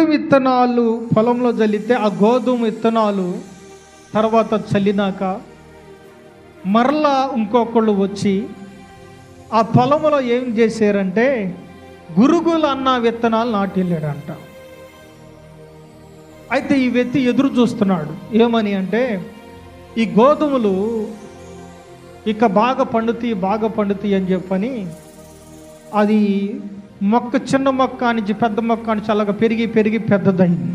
గోధుమ విత్తనాలు పొలంలో చల్లితే ఆ గోధుమ విత్తనాలు తర్వాత చల్లినాక మరలా ఇంకొకళ్ళు వచ్చి ఆ పొలంలో ఏం చేశారంటే గురుగులు అన్న విత్తనాలు నాటిల్లాడంట అయితే ఈ వ్యక్తి ఎదురు చూస్తున్నాడు. ఏమని అంటే ఈ గోధుమలు ఇక బాగా పండుతాయి బాగా పండుతాయి అని చెప్పని అది మొక్క చిన్న మొక్క నుంచి పెద్ద మొక్క నుంచి అలాగ పెరిగి పెరిగి పెద్దదయ్యింది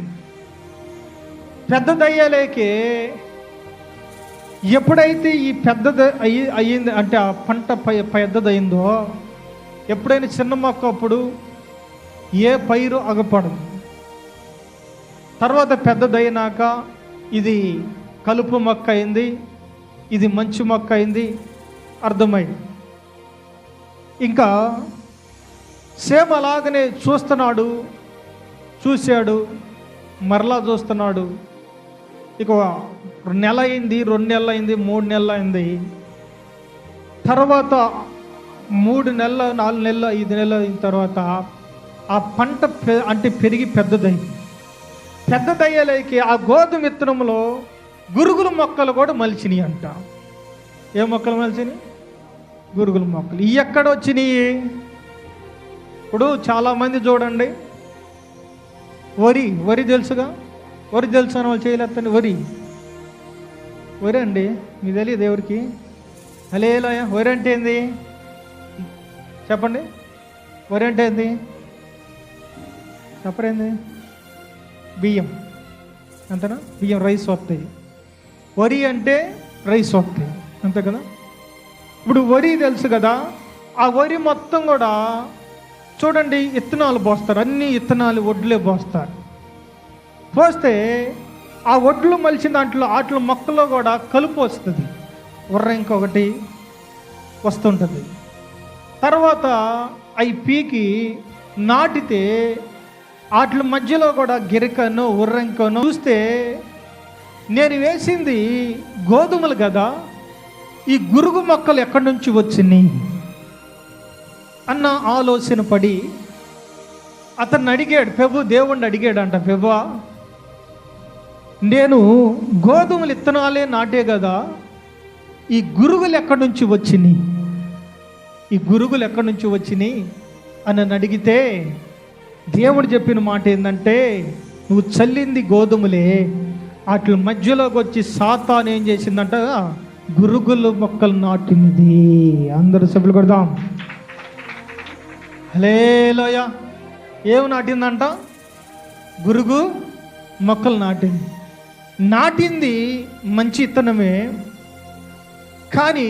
పెద్దదయ్యేలేకే ఎప్పుడైతే ఈ పెద్దది అయ్యి అయ్యింది అంటే ఆ పంట పై పెద్దదయిందో ఎప్పుడైనా చిన్న మొక్క అప్పుడు ఏ పైరు అగపడదు తర్వాత పెద్దదైనాక ఇది కలుపు మొక్క అయింది ఇది మంచి మొక్క అయింది అర్థమైంది. ఇంకా సేమ్ అలాగనే చూస్తున్నాడు చూశాడు మరలా చూస్తున్నాడు. ఇక నెల అయింది రెండు నెలలు అయింది మూడు నెలలు అయింది. తర్వాత మూడు నెలలు నాలుగు నెలలు ఐదు నెలలు అయిన తర్వాత ఆ పంట పె- అంటే పెరిగి పెద్దదైంది. పెద్దదయ్యేలేకి ఆ గోధుమ విత్తనంలో గురుగుల మొక్కలు కూడా మలిచినాయి అంట. ఏ మొక్కలు మలిచినాయి? గురుగుల మొక్కలు. ఎక్కడ వచ్చినాయి? ఇప్పుడు చాలామంది చూడండి. వరి వరి తెలుసుగా? వరి తెలుసు అని వాళ్ళు చేయలేదండి వరి. వరి అండి మీ తెలియదు ఎవరికి? అలేలోయ వరి అంటే ఏంది? చెప్పండి. వరి అంటే ఏంది? చెప్పరేంది బియ్యం. అంతేనా? బియ్యం రైస్ వస్తాయి. వరి అంటే రైస్ వస్తాయి. అంతే కదా? ఇప్పుడు వరి తెలుసు కదా? ఆ వరి మొత్తం కూడా చూడండి ఇత్తనాలు పోస్తారు. అన్ని ఇత్తనాలు వడ్లే పోస్తారు. పోస్తే ఆ వడ్లు మలిచిన దాంట్లో ఆటలు మొక్కలో కూడా కలుపు వస్తుంది. ఉర్ర ఇంకొకటి వస్తుంటుంది. తర్వాత అవి పీకి నాటితే వాటి మధ్యలో కూడా గిరికనో ఉర్రంకను చూస్తే నేను వేసింది గోధుమలు కదా ఈ గురుగు మొక్కలు ఎక్కడి నుంచి వచ్చినాయి? అన్న ఆలోచన పడి అతన్ని అడిగాడు ప్రభు దేవుణ్ణి అడిగాడంట ప్రభు నేను గోధుమలు ఇత్తనాలే నాటే కదా ఈ గురుగులు ఎక్కడి నుంచి వచ్చినాయి ఈ గురుగులు ఎక్కడి నుంచి వచ్చినాయి అని నన్ను అడిగితే దేవుడు చెప్పిన మాట ఏంటంటే నువ్వు చల్లింది గోధుమలే వాటి మధ్యలోకి వచ్చి సాతాన్ ఏం చేసిందంట గురుగులు మొక్కలు నాటినది. అందరూ సభ్యులు కొడదాం. హలేలోయ. ఏమి నాటిందంట? గురుగు మొక్కలు నాటింది. నాటింది మంచి ఇత్తనమే. కానీ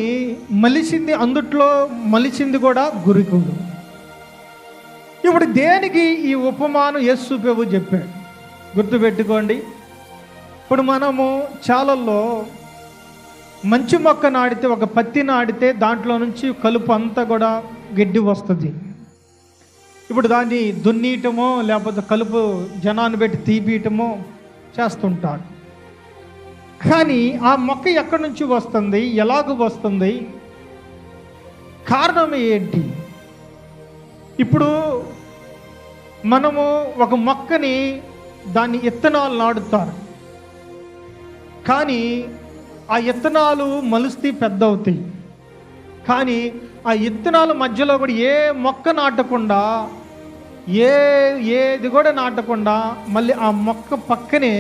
మలిసింది అందుట్లో మలిసింది కూడా గురుకుడు ఇప్పుడు దేనికి ఈ ఉపమానం యేసు ప్రభు చెప్పాడు? గుర్తుపెట్టుకోండి. ఇప్పుడు మనము చాలల్లో మంచి మొక్క నాటితే ఒక పత్తి నాటితే దాంట్లో నుంచి కలుపు అంతా కూడా గడ్డి వస్తుంది. ఇప్పుడు దాన్ని దున్నీయటమో లేకపోతే కలుపు జనాన్ని పెట్టి తీపియటమో చేస్తుంటాడు. కానీ ఆ మొక్క ఎక్కడి నుంచి వస్తుంది? ఎలాగ వస్తుంది? కారణం ఏంటి? ఇప్పుడు మనము ఒక మొక్కని దాన్ని ఇత్తనాలు నాటుతారు. కానీ ఆ ఇత్తనాలు మలుస్తే పెద్ద అవుతాయి కానీ ఆ ఇత్తనాల మధ్యలో కూడా ఏ మొక్క నాటకుండా ఏ ఏది కూడా నాటకుండా మళ్ళీ ఆ మొక్క పక్కనే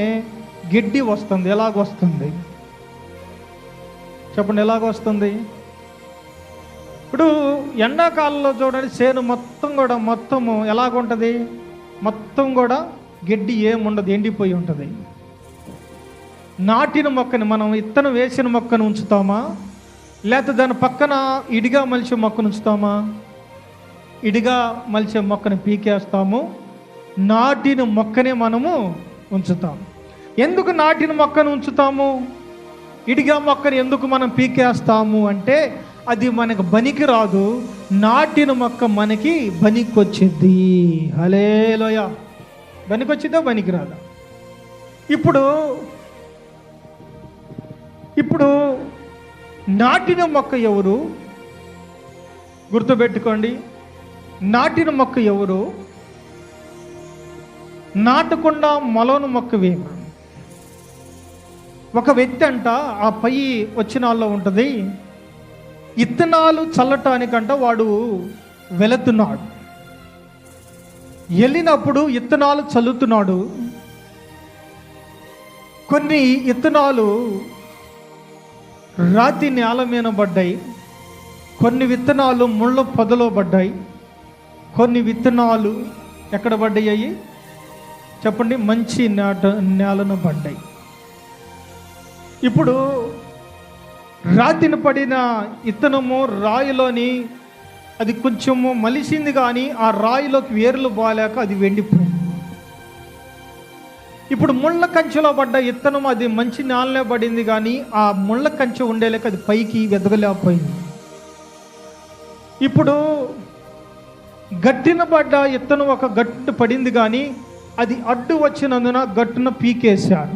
గడ్డి వస్తుంది. ఎలాగ వస్తుంది? చెప్పండి ఎలాగ వస్తుంది? ఇప్పుడు ఎండాకాలంలో చూడండి చేను మొత్తం కూడా మొత్తము ఎలాగుంటుంది? మొత్తం కూడా గడ్డి ఏముండదు ఎండిపోయి ఉంటుంది. నాటిన మొక్కని మనం ఇత్తనం వేసిన మొక్కను ఉంచుతామా? లేకపోతే దాని పక్కన ఇడిగా మలిచే మొక్కను ఉంచుతామా? ఇడిగా మలిచే మొక్కను పీకేస్తాము. నాటిన మొక్కనే మనము ఉంచుతాం ఎందుకు నాటిన మొక్కను ఉంచుతాము? ఇడిగా మొక్కను ఎందుకు మనం పీకేస్తాము అంటే అది మనకు బనికి రాదు నాటిన మొక్క మనకి బనికి వచ్చింది హలేలోయ బనికి వచ్చిందో బనికి రాదా ఇప్పుడు ఇప్పుడు నాటిన మొక్క ఎవరు? గుర్తుపెట్టుకోండి. నాటిన మొక్క ఎవరు? నాటకుండా మొలవను మొక్క వేయమను ఒక వ్యక్తి అంట ఆ పై వచ్చినాల్లో ఉంటుంది ఇత్తనాలు చల్లటానికంట వాడు వెళుతున్నాడు. వెళ్ళినప్పుడు ఇత్తనాలు చల్లుతున్నాడు. కొన్ని ఇత్తనాలు రాతి నేల మీద పడ్డాయి. కొన్ని విత్తనాలు ముళ్ళ పొదలో పడ్డాయి. కొన్ని విత్తనాలు ఎక్కడ పడ్డాయి చెప్పండి మంచి నాట నేలను పడ్డాయి. ఇప్పుడు రాతిని పడిన ఇత్తనము రాయిలోని అది కొంచెము మలిసింది కానీ ఆ రాయిలోకి వేర్లు బాలేక అది వెండిపోయింది. ఇప్పుడు ముళ్ళ కంచెలో పడ్డ ఇత్తనం అది మంచి నేలనే పడింది కానీ ఆ ముళ్ళ కంచె ఉండేలేక అది పైకి వెదగలేకపోయింది. ఇప్పుడు గట్టిన పడ్డ ఇత్తనం ఒక గట్టు పడింది కానీ అది అడ్డు వచ్చినందున గట్టున పీకేశాడు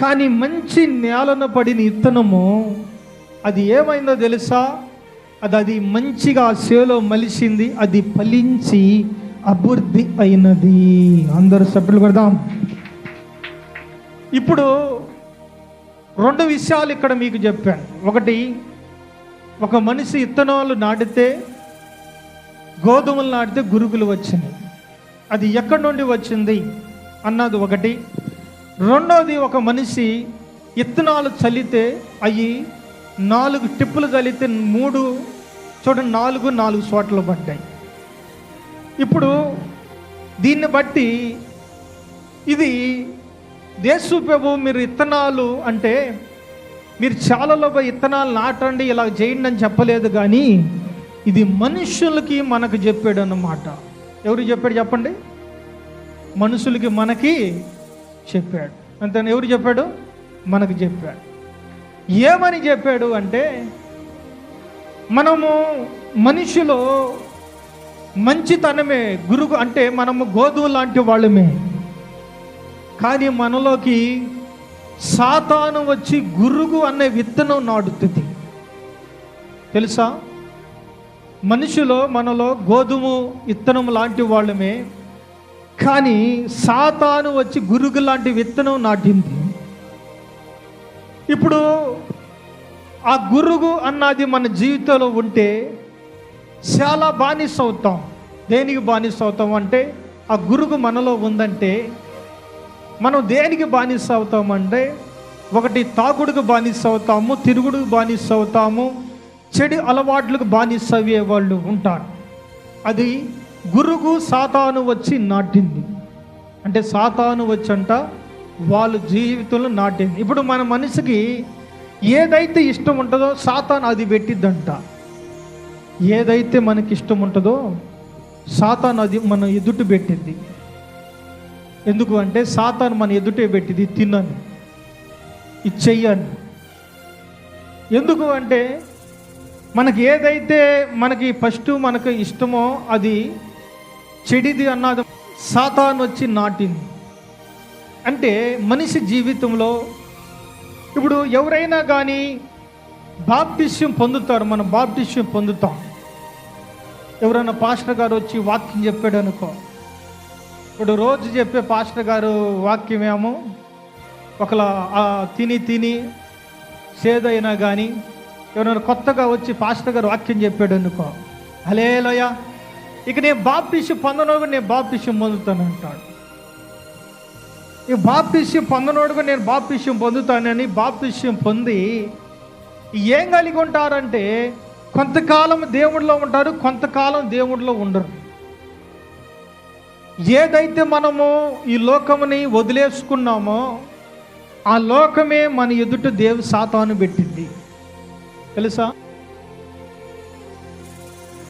కానీ మంచి నేలన పడిన ఇత్తనము అది ఏమైందో తెలుసా? అది అది మంచిగా సేలో మలిసింది అది ఫలించి అభివృద్ధి అయినది. అందరూ సభ్యులు పెడదాం ఇప్పుడు రెండు విషయాలు ఇక్కడ మీకు చెప్పాను. ఒకటి ఒక మనిషి ఇత్తనాలు నాటితే గోధుమలు నాటితే గురుకులు వచ్చినాయి. అది ఎక్కడి నుండి వచ్చింది అన్నది ఒకటి. రెండోది ఒక మనిషి ఇత్తనాలు చల్లితే అవి నాలుగు టిప్పులు చల్లితే మూడు చూడండి నాలుగు నాలుగు చోట్ల పడ్డాయి. ఇప్పుడు దీన్ని బట్టి ఇది దేశు ప్రభు మీరు ఇత్తనాలు అంటే మీరు చాలలో పోయి ఇత్తనాలు నాటండి ఇలా చేయండి అని చెప్పలేదు కానీ ఇది మనుషులకి మనకు చెప్పాడు అన్నమాట ఎవరు చెప్పాడు చెప్పండి? మనుషులకి మనకి చెప్పాడు. అంతేనా? ఎవరు చెప్పాడు? మనకు చెప్పాడు. ఏమని చెప్పాడు అంటే మనము మనిషిలో మంచితనమే గురుగు అంటే మనము గోధుమ లాంటి వాళ్ళమే. కానీ మనలోకి సాతాను వచ్చి గురుగు అనే విత్తనం నాటుతుంది. తెలుసా? మనిషిలో మనలో గోధుమ విత్తనం లాంటి వాళ్ళమే. కానీ సాతాను వచ్చి గురుగు లాంటి విత్తనం నాటింది. ఇప్పుడు ఆ గురుగు అన్నది మన జీవితంలో ఉంటే చాలా బానిస అవుతాం. దేనికి బానిస అవుతాం అంటే ఆ గురుగు మనలో ఉందంటే మనం దేనికి బానిస అవుతామంటే ఒకటి తాగుడుకు బానిస అవుతాము తిరుగుడుకు బానిస అవుతాము చెడు అలవాట్లకు బానిస అయ్యే వాళ్ళు ఉంటారు. అది గురుకు సాతాను వచ్చి నాటింది. అంటే సాతాను వచ్చంట వాళ్ళ జీవితంలో నాటింది. ఇప్పుడు మన మనిషికి ఏదైతే ఇష్టం ఉంటుందో సాతాను అది పెట్టిద్దంట. ఏదైతే మనకి ఇష్టం ఉంటుందో సాతాను అది మనం ఎదుటి పెట్టింది. ఎందుకు అంటే సాతాను మన ఎదుటే పెట్టింది తిన్నాను. ఇది చెయ్యను. ఎందుకు అంటే మనకి ఏదైతే మనకి ఫస్ట్ మనకు ఇష్టమో అది చెడిది అన్నది సాతాను వచ్చి నాటింది. అంటే మనిషి జీవితంలో ఇప్పుడు ఎవరైనా కానీ బాప్టిష్యం పొందుతారు మనం బాప్టిష్యం పొందుతాం. ఎవరైనా పాస్టర్ గారు వచ్చి వాక్యం చెప్పాడు అనుకో ఇప్పుడు రోజు చెప్పే పాస్టర్ గారు వాక్యం ఏమో? ఒకలా ఆ తిని తిని సేదైనా కానీ ఎవరైనా కొత్తగా వచ్చి పాస్టర్ గారు వాక్యం చెప్పాడు అనుకో అలేలోయ ఇక నేను బాప్టిష్యం పొందనోడు నేను బాప్టిష్యం పొందుతాను అంటాడు ఈ బాప్టిష్యం పొందనోడుగా నేను బాప్టిష్యం పొందుతానని బాప్టిష్యం పొంది ఏం కలిగి ఉంటారంటే కొంతకాలం దేవుడిలో ఉంటారు కొంతకాలం దేవుడిలో ఉండరు. ఏదైతే మనము ఈ లోకముని వదిలేసుకున్నామో ఆ లోకమే మన ఎదుట దేవు సాతాను పెట్టింది. తెలుసా?